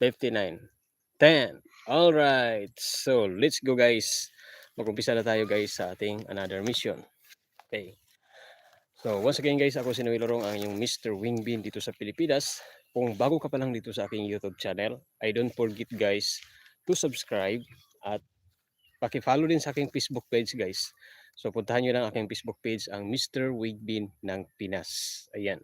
59, 10. Alright, so let's go guys. Mag-umpisa na tayo guys sa ating another mission. Okay. So once again guys, ako si Noel Lorong ang inyong Mr. Wingbin dito sa Pilipinas. Kung bago ka pa lang dito sa aking YouTube channel, I don't forget guys to subscribe at paki-follow din sa aking Facebook page guys. So puntahan nyo lang aking Facebook page ang Mr. Wigbin ng Pinas. Ayan.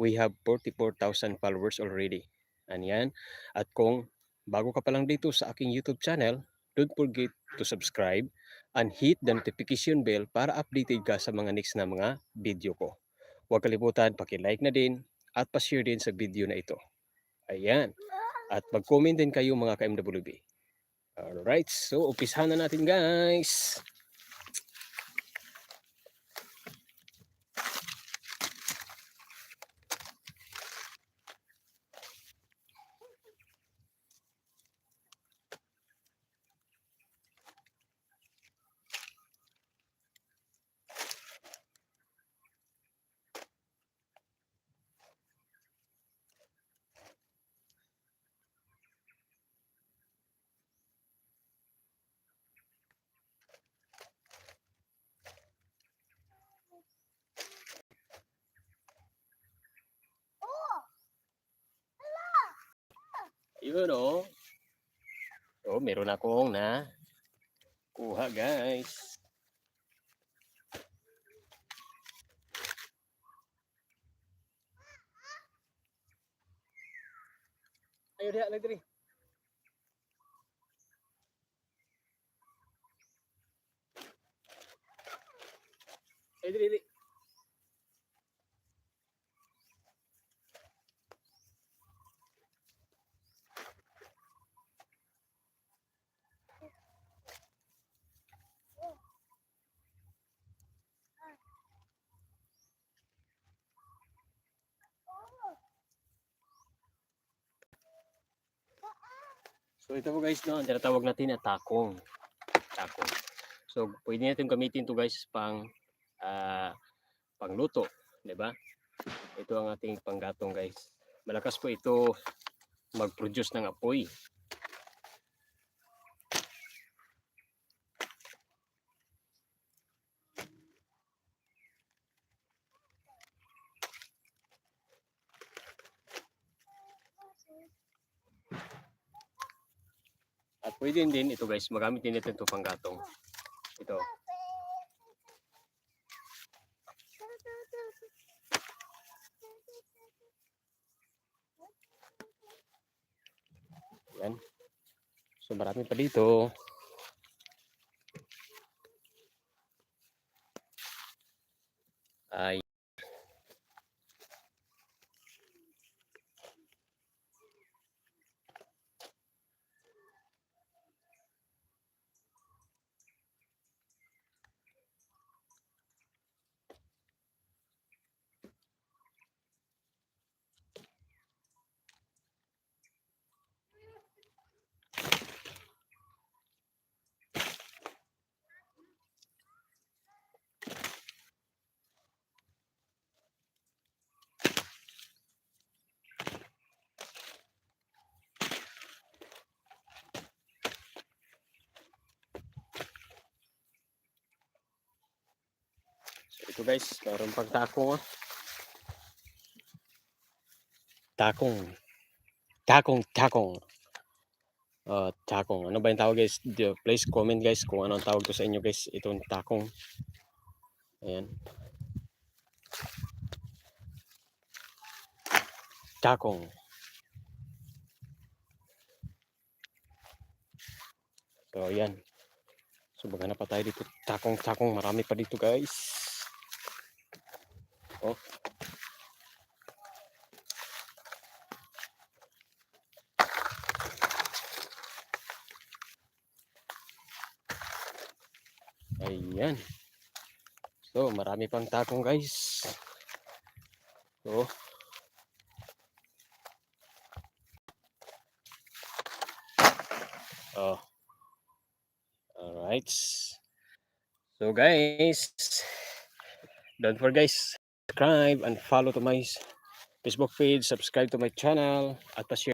We have 44,000 followers already. Ayan. At kung bago ka pa lang dito sa aking YouTube channel, don't forget to subscribe and hit the notification bell para updated ka sa mga next na mga video ko. Huwag kalimutan, paki-like na din at pa-share din sa video na ito. Ayan. At mag-comment din kayo mga ka-MWB. Alright, so umpisahan na natin guys. Yun oh. Meron akong na kuha guys. Ayo diha lagi diri. Ayo diri So ito po guys, no, tinatawag natin na takong. Takong. So pwede natin gamitin to guys pang ah, pangluto, 'di ba? Ito ang ating panggatong guys. Malakas po ito mag-produce ng apoy. Pwede din ito guys, magamit din natin ito panggatong. Ito. Yan. So marami pa dito. Ay. Ito guys, meron pang takong. ah. Takong. Takong, takong. Uh, takong. Ano ba yung tawag guys? Di- Please comment guys kung ano ang tawag ko sa inyo guys. Itong takong. Ayan. Takong. So ayan. So maghanap pa tayo dito. Takong, takong. Marami pa dito guys. Oh. Ayan. So, marami pang takong guys. So, oh. Alright. So guys, don't forget guys, subscribe and follow to my Facebook page, subscribe to my channel, at pa-share